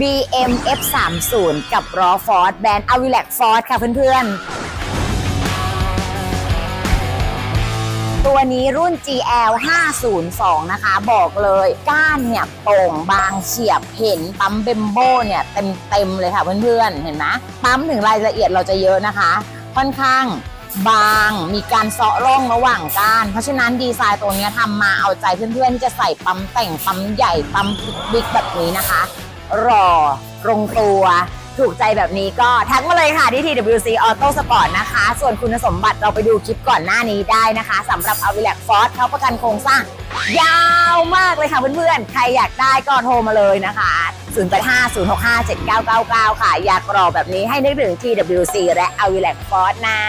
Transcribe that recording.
BM F30 กับรอฟอร์ดแบรนด์ a v i l a c Ford ค่ะเพื่อนๆ ตัวนี้รุ่น GL 502 นะคะ บอกเลยก้านเนี่ยโป่งบางเฉียบเห็นปั๊มเบมโบเนี่ยเต็มเต็มๆเลยค่ะเพื่อนๆ เห็นไหมปั๊มถึงรายละเอียดเราจะเยอะนะคะ ค่อนข้างบางมีการเซาะร่องระหว่างก้าน เพราะฉะนั้นดีไซน์ตัวนี้ทำมาเอาใจเพื่อนๆที่จะใส่ปั๊มแต่งปั๊มใหญ่ปั๊มบิ๊กแบบนี้นะคะ รอตรงตัวถูกใจแบบนี้ก็ทักมาเลยค่ะที่ TWC Auto Sport นะคะ ส่วนคุณสมบัติเราไปดูคลิปก่อนหน้านี้ได้นะคะสำหรับ a v i l a c Ford เขาประกันโครงสร้าง ยาวมากเลยค่ะเพื่อนๆ ใครอยากได้ก็โทรมาเลยนะคะ 0850657999 ค่ะ อยากรอแบบนี้ให้นึกถึง TWC และ a v i l a c Ford นะ